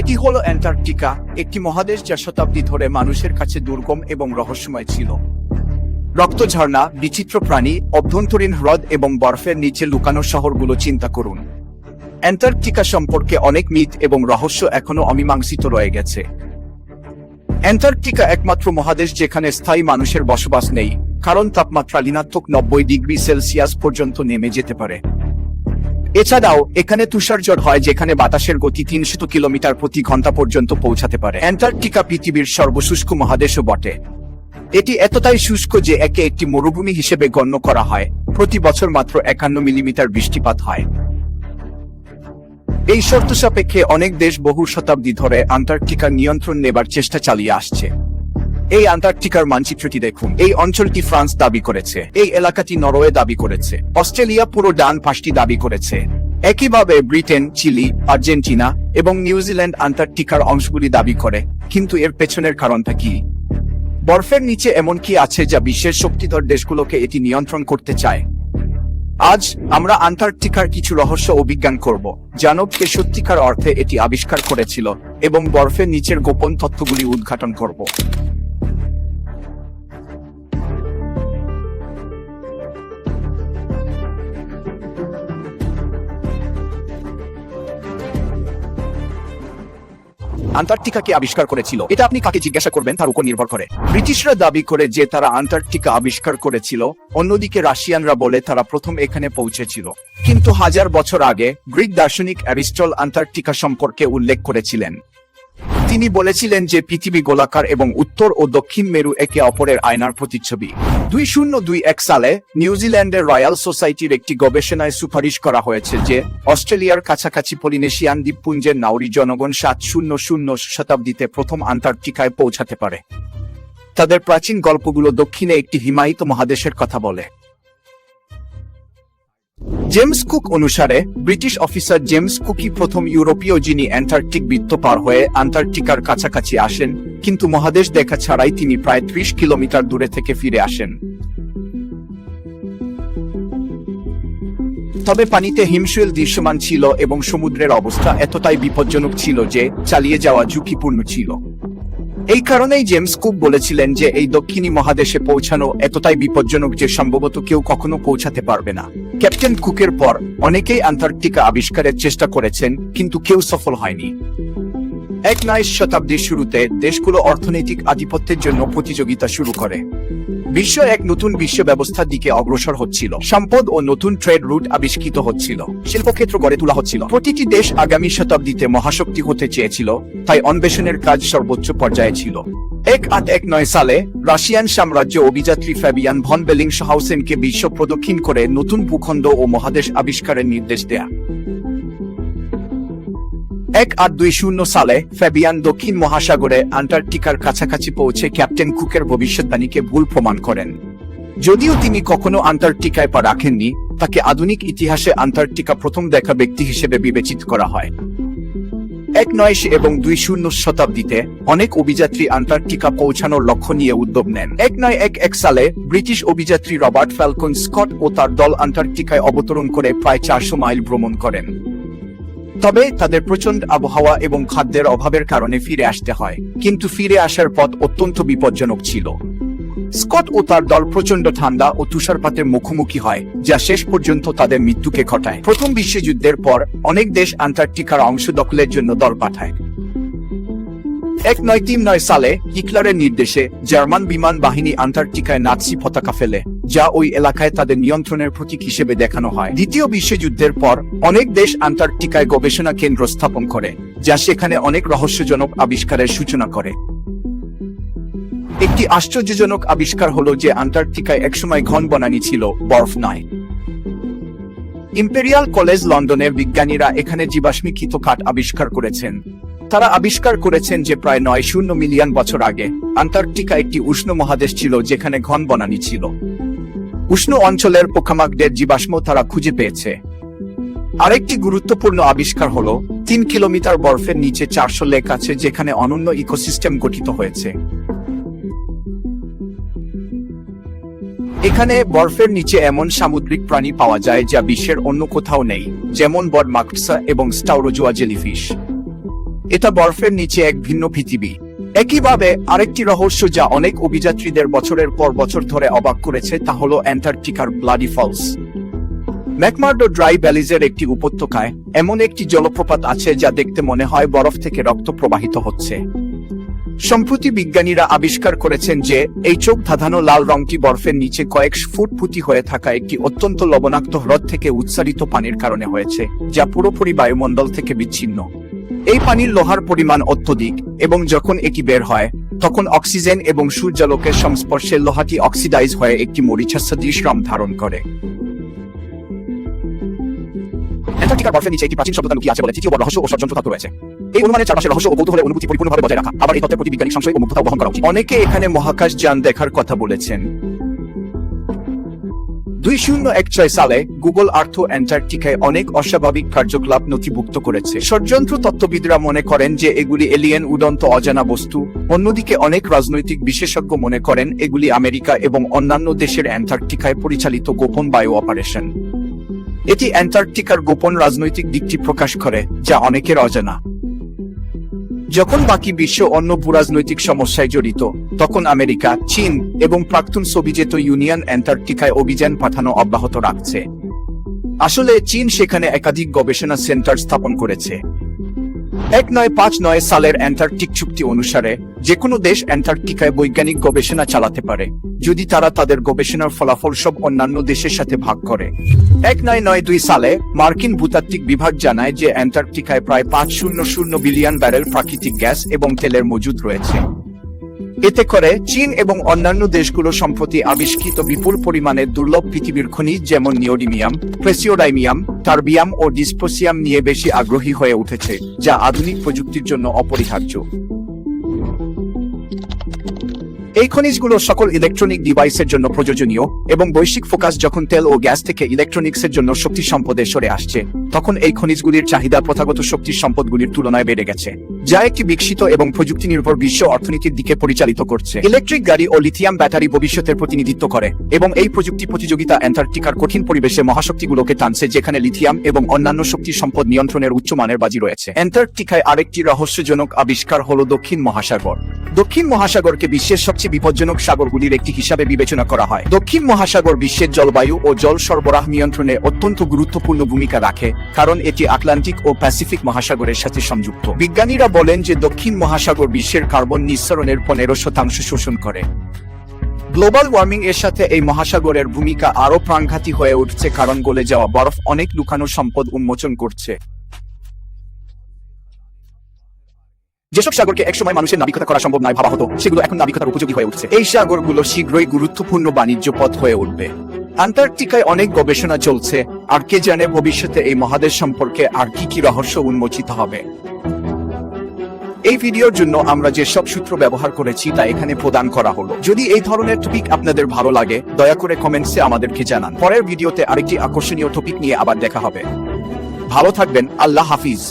এটি হলো অ্যান্টার্কটিকা, একটি মহাদেশ যা শতাব্দী ধরে মানুষের কাছে দুর্গম এবং রহস্যময় ছিল। রক্ত ঝর্ণা বিচিত্র প্রাণী, অভ্যন্তরীণ হ্রদ এবং বরফের নিচে লুকানো শহরগুলো চিন্তা করুন। অ্যান্টার্কটিকা সম্পর্কে অনেক মিথ এবং রহস্য এখনও অমীমাংসিত রয়ে গেছে। অ্যান্টার্কটিকা একমাত্র মহাদেশ যেখানে স্থায়ী মানুষের বসবাস নেই, কারণ তাপমাত্রা ঋণাত্মক নব্বই ডিগ্রি সেলসিয়াস পর্যন্ত নেমে যেতে পারে। এছাড়াও, এখানে তুষারঝড় হয় যেখানে বাতাসের গতি তিনশত কিলোমিটার প্রতি ঘণ্টা পর্যন্ত পৌঁছাতে পারে। অ্যান্টার্কটিকা পৃথিবীর সর্বশুষ্ক মহাদেশও বটে। এটি এতটাই শুষ্ক যে একে একটি মরুভূমি হিসেবে গণ্য করা হয়। প্রতি বছর মাত্র একান্ন মিলিমিটার বৃষ্টিপাত হয়। এই শর্ত সাপেক্ষে অনেক দেশ বহু শতাব্দী ধরে আন্টার্কটিকার নিয়ন্ত্রণ নেবার চেষ্টা চালিয়ে আসছে। এই আন্টার্কটিকার মানচিত্রটি দেখুন। এই অঞ্চলটি ফ্রান্স দাবি করেছে। এই এলাকাটি নরওয়ে দাবি করেছে। অস্ট্রেলিয়া পুরো ডান পাশটি দাবি করেছে। একইভাবে ব্রিটেন, চিলি, আর্জেন্টিনা এবং নিউজিল্যান্ড আন্টার্কটিকার অংশগুলি দাবি করে। কিন্তু এর পেছনের কারণটা কি? বরফের নিচে এমন কি আছে যা বিশ্বের শক্তিধর দেশগুলোকে এটি নিয়ন্ত্রণ করতে চায়? আজ আমরা আন্টার্কটিকার কিছু রহস্য অভিজ্ঞান করব। জানবকে সত্যিকার অর্থে এটি আবিষ্কার করেছিল এবং বরফের নিচের গোপন তথ্যগুলি উদ্ঘাটন করব। আন্টার্কটিকাকে আবিষ্কার করেছিল। এটা আপনি কাকে জিজ্ঞাসা করবেন? তার উপর নির্ভর করে। ব্রিটিশরা দাবি করে যে তারা আন্টার্কটিকা আবিষ্কার করেছিল, অন্যদিকে রাশিয়ানরা বলে তারা প্রথম এখানে পৌঁছেছিল। কিন্তু হাজার বছর আগে গ্রিক দার্শনিক অ্যারিস্টল আন্টার্কটিকা সম্পর্কে উল্লেখ করেছিলেন। তিনি বলেছিলেন যে পৃথিবী গোলাকার এবং উত্তর ও দক্ষিণ মেরু একে অপরের আয়নার প্রতিচ্ছবি। দুই শূন্য দুই এক সালে নিউজিল্যান্ডের রয়্যাল সোসাইটির একটি গবেষণায় সুপারিশ করা হয়েছে যে অস্ট্রেলিয়ার কাছাকাছি পলিনেশিয়ান দ্বীপপুঞ্জের নাউরি জনগণ সাত শূন্য শূন্য শতাব্দীতে প্রথম আন্টার্কটিকায় পৌঁছাতে পারে। তাদের প্রাচীন গল্পগুলো দক্ষিণে একটি হিমায়িত মহাদেশের কথা বলে। জেমস কুক অনুসারে, ব্রিটিশ অফিসার জেমস কুকি প্রথম ইউরোপীয় যিনি অ্যান্টার্কটিক বৃত্ত পার হয়ে আন্টার্কটিকার কাছাকাছি আসেন, কিন্তু মহাদেশ দেখা ছাড়াই তিনি প্রায় ত্রিশ কিলোমিটার দূরে থেকে ফিরে আসেন। তবে পানিতে হিমশৈল দৃশ্যমান ছিল এবং সমুদ্রের অবস্থা এতটাই বিপজ্জনক ছিল যে চালিয়ে যাওয়া ঝুঁকিপূর্ণ ছিল। এই কারণেই জেমস কুক বলেছিলেন যে এই দক্ষিণী মহাদেশে পৌঁছানো এতটাই বিপজ্জনক যে সম্ভবত কেউ কখনো পৌঁছাতে পারবে না। ক্যাপ্টেন কুকের পর অনেকেই আন্টার্কটিকা আবিষ্কারের চেষ্টা করেছেন, কিন্তু কেউ সফল হয়নি। এক নাইশ শতাব্দীর শুরুতে দেশগুলো অর্থনৈতিক আধিপত্যের জন্য প্রতিযোগিতা শুরু করে। বিশ্ব এক নতুন বিশ্ব ব্যবস্থার দিকে অগ্রসর হচ্ছিল। সম্পদ ও নতুন ট্রেড রুট আবিষ্কৃত হচ্ছিল। শিল্পক্ষেত্র গড়ে তোলা হচ্ছিল। প্রতিটি দেশ আগামী শতাব্দীতে মহাশক্তি হতে চেয়েছিল, তাই অন্বেষণের কাজ সর্বোচ্চ পর্যায়ে ছিল। এক আট এক নয় সালে রাশিয়ান সাম্রাজ্য অভিযাত্রী ফ্যাবিয়ান ভন বেলিং হাউসেনকে বিশ্ব প্রদক্ষিণ করে নতুন ভূখণ্ড ও মহাদেশ আবিষ্কারের নির্দেশ দেয়া। এক আট দুই শূন্য সালে ফ্যাবিয়ান দক্ষিণ মহাসাগরে আন্টার্কটিকার কাছাকাছি পৌঁছে ক্যাপ্টেন কুকের ভবিষ্যৎবাণীকে ভুল প্রমাণ করেন। যদিও তিনি কখনো আন্টার্কটিকায় পা রাখেননি, তাকে আধুনিক ইতিহাসে আন্টার্কটিকা প্রথম দেখা ব্যক্তি হিসেবে বিবেচিত করা হয়। এক নয় এবং দুই শূন্য শতাব্দীতে অনেক অভিযাত্রী আন্টার্কটিকা পৌঁছানোর লক্ষ্য নিয়ে উদ্যোগ নেন। এক নয় এক এক সালে ব্রিটিশ অভিযাত্রী রবার্ট ফ্যালকন স্কট ও তার দল আন্টার্কটিকায় অবতরণ করে প্রায় চারশো মাইল ভ্রমণ করেন। তবে তাদের প্রচণ্ড আবহাওয়া এবং খাদ্যের অভাবের কারণে ফিরে আসতে হয়, কিন্তু ফিরে আসার পথ অত্যন্ত বিপজ্জনক ছিল। স্কট ও তার দল প্রচণ্ড ঠান্ডা ও তুষারপাতের মুখোমুখি হয়, যা শেষ পর্যন্ত তাদের মৃত্যুকে ঘটায়। প্রথম বিশ্বযুদ্ধের পর অনেক দেশ আন্টার্কটিকার অংশ দখলের জন্য দল পাঠায়। এক নয় তিন নয় সালে হিটলারের নির্দেশে জার্মান বিমান বাহিনী আন্টার্কটিকায় নাৎসি পতাকা ফেলে। যা ওই এলাকায় তাদের নিয়ন্ত্রণের প্রতীক হিসেবে দেখানো হয়। দ্বিতীয় বিশ্বযুদ্ধের পর, অনেক দেশ আন্টার্কটিকায় গবেষণা কেন্দ্র স্থাপন করে, যা সেখানে অনেক রহস্যজনক আবিষ্কারের সূচনা করে। একটি আশ্চর্যজনক আবিষ্কার হলো যে আন্টার্কটিকায় একসময় ঘন বনানী ছিল, বরফ নয়। ইম্পেরিয়াল কলেজ লন্ডনের বিজ্ঞানীরা এখানে জীবাশ্মীকৃত কাঠ আবিষ্কার করেছেন। তারা আবিষ্কার করেছেন যে প্রায় নয় শূন্য মিলিয়ন বছর আগে, আন্টার্কটিকা একটি উষ্ণ মহাদেশ ছিল যেখানে ঘন বনানী ছিল। উষ্ণ অঞ্চলের পোকামাকদের জীবাশ্ম তারা খুঁজে পেয়েছে। আরেকটি গুরুত্বপূর্ণ আবিষ্কার হলো, তিন কিলোমিটার বরফের নিচে চারশো লেক আছে যেখানে অনন্য ইকোসিস্টেম গঠিত হয়েছে। এখানে বরফের নিচে এমন সামুদ্রিক প্রাণী পাওয়া যায় যা বিশ্বের অন্য কোথাও নেই, যেমন বড মাকসা এবং স্টাউরোজোয়া জেলিফিশ। এটা বরফের নিচে এক ভিন্ন পৃথিবী। একইভাবে আরেকটি রহস্য যা অনেক অভিযাত্রীদের বছরের পর বছর ধরে অবাক করেছে তা হল অ্যান্টার্কটিকার ব্লাডি ফলস। ম্যাকমার্ডো ড্রাই ব্যালিজের একটি উপত্যকায় এমন একটি জলপ্রপাত আছে যা দেখতে মনে হয় বরফ থেকে রক্ত প্রবাহিত হচ্ছে। সম্প্রতি বিজ্ঞানীরা আবিষ্কার করেছেন যে এই চোখ ধাঁধানো লাল রংটি বরফের নিচে কয়েক ফুট ফুটি হয়ে থাকা একটি অত্যন্ত লবণাক্ত হ্রদ থেকে উচ্চারিত পানির কারণে হয়েছে, যা পুরোপুরি বায়ুমণ্ডল থেকে বিচ্ছিন্ন। এই পানির লোহার পরিমাণ অত্যধিক, এবং যখন এটি বের হয়, তখন অক্সিজেন এবং সূর্যালোকের সংস্পর্শে লোহাটি অক্সিডাইজ হয়ে একটি মরিচা সদৃশ রং ধারণ করে। অ্যান্টার্কটিকার নিচে একটি প্রাচীন সভ্যতা লুকিয়ে আছে বলে তৃতীয় বড় রহস্য ও ষড়যন্ত্র তত্ত্ব রয়েছে। এই অনুমানের চারপাশে রহস্য ও কৌতূহলের অনুভূতি পরিপূর্ণভাবে বজায় রাখা। আবার এই তত্ত্বের প্রতি বিজ্ঞানিক সংশয় ও মুগ্ধতা বহন করা উচিত। অনেকে এখানে মহাকাশ যান দেখার কথা বলেছেন। দুই শূন্য এক ছয় সালে গুগল আর্থ অ্যান্টার্কটিকায় অনেক অস্বাভাবিক কার্যকলাপ নথিভুক্ত করেছে। ষড়যন্ত্র তত্ত্ববিদরা মনে করেন যে এগুলি এলিয়েন উদন্ত অজানা বস্তু। অন্যদিকে অনেক রাজনৈতিক বিশেষজ্ঞ মনে করেন এগুলি আমেরিকা এবং অন্যান্য দেশের অ্যান্টার্কটিকায় পরিচালিত গোপন বায়ু অপারেশন। এটি অ্যান্টার্কটিকার গোপন রাজনৈতিক দিকটি প্রকাশ করে, যা অনেকের অজানা। যখন বাকি বিশ্ব অন্য ভূরাজনৈতিক সমস্যায় জড়িত, তখন আমেরিকা, চীন এবং প্রাক্তন সোভিয়েত ইউনিয়ন অ্যান্টার্কটিকায় অভিযান পাঠানো অব্যাহত রাখছে। আসলে চীন সেখানে একাধিক গবেষণা সেন্টার স্থাপন করেছে। এক নয় পাঁচ নয় সালের অ্যান্টার্কটিক চুক্তি অনুসারে যে কোনো দেশ অ্যান্টার্কটিকায় বৈজ্ঞানিক গবেষণা চালাতে পারে, যদি তারা তাদের গবেষণার ফলাফল সব অন্যান্য দেশের সাথে ভাগ করে। এক নয় নয় দুই সালে মার্কিন ভূতাত্ত্বিক বিভাগ জানায় যে অ্যান্টার্কটিকায় প্রায় পাঁচ শূন্য শূন্য বিলিয়ন ব্যারেল প্রাকৃতিক গ্যাস এবং তেলের মজুদ রয়েছে। এতে করে চীন এবং অন্যান্য দেশগুলো সম্প্রতি আবিষ্কৃত বিপুল পরিমাণে দুর্লভ পৃথিবীর খনিজ যেমন নিওডিমিয়াম, প্রেসিওডাইমিয়াম, টার্বিয়াম ও ডিসপোসিয়াম নিয়ে বেশি আগ্রহী হয়ে উঠেছে, যা আধুনিক প্রযুক্তির জন্য অপরিহার্য। এই খনিজগুলো সকল ইলেকট্রনিক ডিভাইসের জন্য প্রয়োজনীয় এবং বৈশ্বিক ফোকাস যখন তেল ও গ্যাস থেকে ইলেকট্রনিক্সের জন্য শক্তি সম্পদে সরে আসছে, তখন এই খনিজগুলির চাহিদা প্রথাগত শক্তি সম্পদগুলির তুলনায় বেড়ে গেছে, যা একটি বিকশিত এবং প্রযুক্তি নির্ভর বিশ্ব অর্থনীতির দিকে পরিচালিত করছে। ইলেকট্রিক গাড়ি ও লিথিয়াম ব্যাটারি ভবিষ্যতের প্রতিনিধিত্ব করে এবং এই প্রযুক্তি প্রতিযোগিতা অ্যান্টার্কটিকার কঠিন পরিবেশে মহাশক্তিগুলোকে টানছে, যেখানে লিথিয়াম এবং অন্যান্য শক্তি সম্পদ নিয়ন্ত্রণের উচ্চমানের বাজি রয়েছে। অ্যান্টার্কটিকায় আরেকটি রহস্যজনক আবিষ্কার হল দক্ষিণ মহাসাগর। দক্ষিণ মহাসাগরকে বিশ্বের সবচেয়ে বিপজ্জনক সাগরগুলির একটি হিসাবে বিবেচনা করা হয়। দক্ষিণ মহাসাগর বিশ্বের জলবায়ু ও জল সরবরাহ নিয়ন্ত্রণে অত্যন্ত গুরুত্বপূর্ণ ভূমিকা রাখে, কারণ এটি আটলান্টিক ও প্যাসিফিক মহাসাগরের সাথে সংযুক্ত। বিজ্ঞানীরা বলেন যে দক্ষিণ মহাসাগর বিশ্বের কার্বন নিঃসরণের পনেরো শতাংশ শোষণ করে। গ্লোবাল ওয়ার্মিং এর সাথে এই মহাসাগরের ভূমিকা আরও প্রাণঘাতী হয়ে উঠছে, কারণ গলে যাওয়া বরফ অনেক লুকানো সম্পদ উন্মোচন করছে। যেসব সাগরকে একসময় মানুষের নাবিকতা করা সম্ভব নয় ভাবা হতো, সেগুলো এখন নাবিকতার উপযোগী হয়ে উঠছে। এই সাগরগুলো শীঘ্রই গুরুত্বপূর্ণ বাণিজ্য পথ হয়ে উঠবে। আন্টার্কটিকায় অনেক গবেষণা চলছে, আর কে জানে ভবিষ্যতে এই মহাদেশ সম্পর্কে আর কি কি রহস্য উন্মোচিত হবে। এই ভিডিওর জন্য আমরা যে সব সূত্র ব্যবহার করেছি তা এখানে প্রদান করা হলো। যদি এই ধরনের টপিক আপনাদের ভালো লাগে, দয়া করে কমেন্টসে আমাদেরকে জানান। পরের ভিডিওতে আরেকটি আকর্ষণীয় টপিক নিয়ে আবার দেখা হবে। ভালো থাকবেন, আল্লাহ হাফিজ।